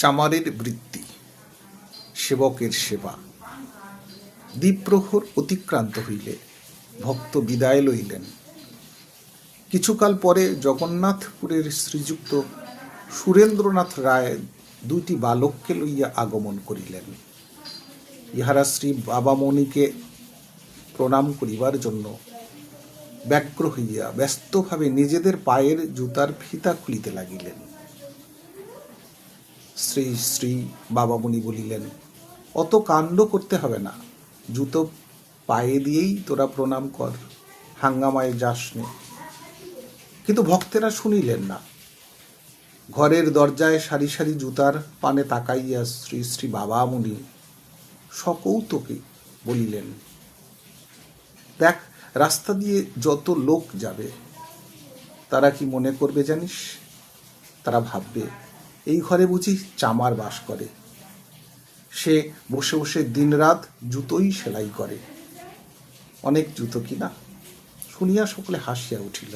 চামারের বৃত্তি, সেবকের সেবা। দ্বীপ্রহর অতিক্রান্ত হইলে ভক্ত বিদায় লইলেন। কিছুকাল পরে জগন্নাথপুরের শ্রীযুক্ত সুরেন্দ্রনাথ রায় দুইটি বালককে লইয়া আগমন করিলেন। ইহারা শ্রী বাবামণিকে প্রণাম করিবার জন্য ব্যগ্র হইয়া ব্যস্তভাবে নিজেদের পায়ের জুতার ফিতা খুলিতে লাগিলেন। শ্রী শ্রী বাবামণি বলিলেন, অত কাণ্ড করতে হবে না। জুতো পায়ে দিয়েই তোরা প্রণাম কর, হাঙ্গামায় যাস নে। কিন্তু ভক্তেরা শুনিলেন না। ঘরের দরজায় সারি সারি জুতার পানে তাকাইয়া শ্রী শ্রী বাবামণি সকৌতকে বলিলেন, দেখ, রাস্তা দিয়ে যত লোক যাবে, তারা কি মনে করবে জানিস? তারা ভাববে এই ঘরে বুঝি চামার বাস করে। সে বসে বসে দিনরাত জুতোই সেলাই করে। অনেক জুতো কিনা? শুনিয়া সকলে হাসিয়া উঠিল।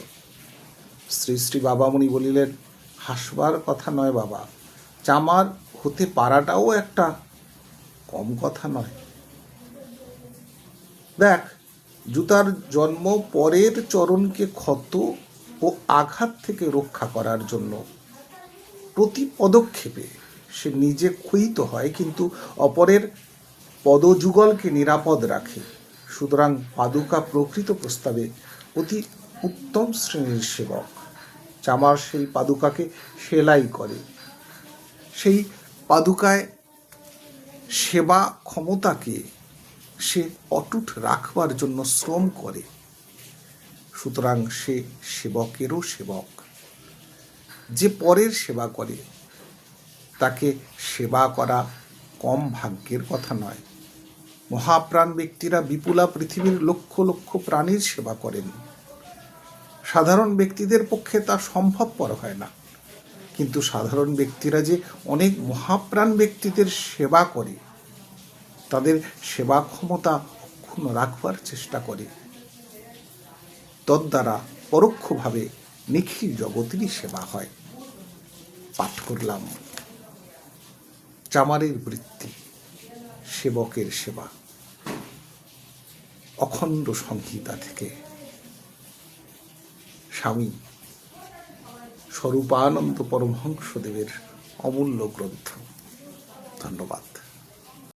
শ্রী শ্রী বাবামণি বলিলেন, হাসবার কথা নয় বাবা। চামার হতে পারাটাও একটা কম কথা নয়। দেখ, জুতার জন্ম পরের চরণকে ক্ষত ও আঘাত থেকে রক্ষা করার জন্য প্রতি পদক্ষেপে সে নিজে ক্ষয়িত হয়, কিন্তু অপরের পদযুগলকে নিরাপদ রাখে। সুতরাং পাদুকা প্রকৃত প্রস্তাবে অতি উত্তম শ্রেণির সেবক। চামার সেই পাদুকাকে সেলাই করে। সেই পাদুকায় সেবা ক্ষমতাকে সে অটুট রাখবার জন্য শ্রম করে। সুতরাং সে সেবকেরও সেবক। যে পরের সেবা করে, তাকে সেবা করা কম ভাগ্যের কথা নয়। মহাপ্রাণ ব্যক্তিরা বিপুলা পৃথিবীর লক্ষ লক্ষ প্রাণীর সেবা করেন। সাধারণ ব্যক্তিদের পক্ষে তা সম্ভবপর হয় না। কিন্তু সাধারণ ব্যক্তিরা যে অনেক মহাপ্রাণ ব্যক্তিদের সেবা করে, তাদের সেবা ক্ষমতা অক্ষুণ্ণ রাখবার চেষ্টা করে। তদ্বারা পরোক্ষভাবে নিখিল জগতেরই সেবা হয়। পাঠ করলাম। চামারের বৃত্তি, সেবকের সেবা। অখণ্ড সংহিতা থেকে স্বামী স্বরূপানন্দ পরমহংসদেবের অমূল্য গ্রন্থ। ধন্যবাদ।